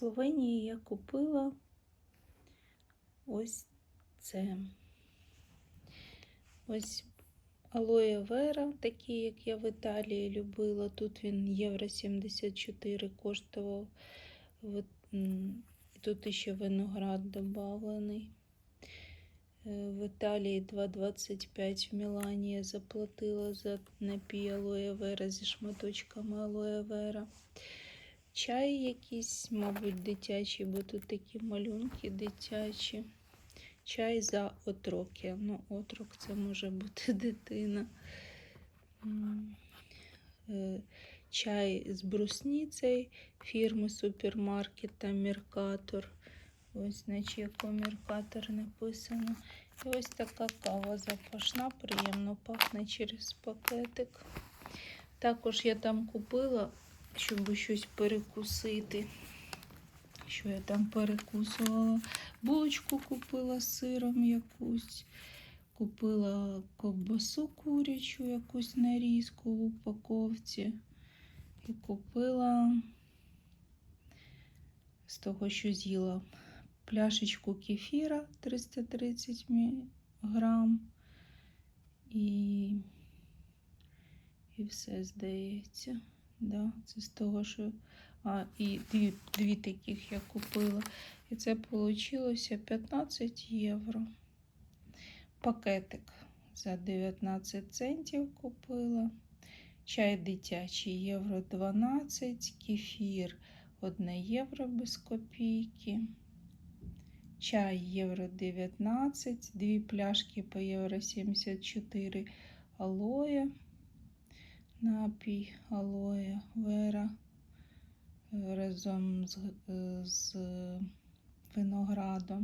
Словенії я купила ось це. Ось алоє вера, такий, як я в Італії любила. Тут він євро 74 коштував. Тут ще виноград додавлений. Е, В Італії 2,25 в Мілані я заплатила за напій алоє вера зі шматочками алоє вера. Чай якийсь, мабуть, дитячий, бо тут такі малюнки дитячі. Чай за отроки. Ну, отрок це може бути дитина. Е, Чай з брусницею фірми супермаркета Меркатор. Ось, наче як Меркатор написано. І ось така кава запашна, приємно пахне через пакетик. Також я там купила, щоб щось перекусити. Що я там перекусувала? Булочку купила з сиром якусь. Купила ковбасу курячу, якусь нарізку в упаковці. І купила з того, що з'їла пляшечку кефіра 330 грам. І, і все здається. Да, це з того, що. А, і дві, дві таких я купила. І це вийшло 15 євро. Пакетик за 19 центів купила. Чай дитячий євро 12, кефір 1 євро без копійки. Чай євро 19, дві пляшки по євро 74 алоє. Напій алоє вера е, разом з, е, з виноградом.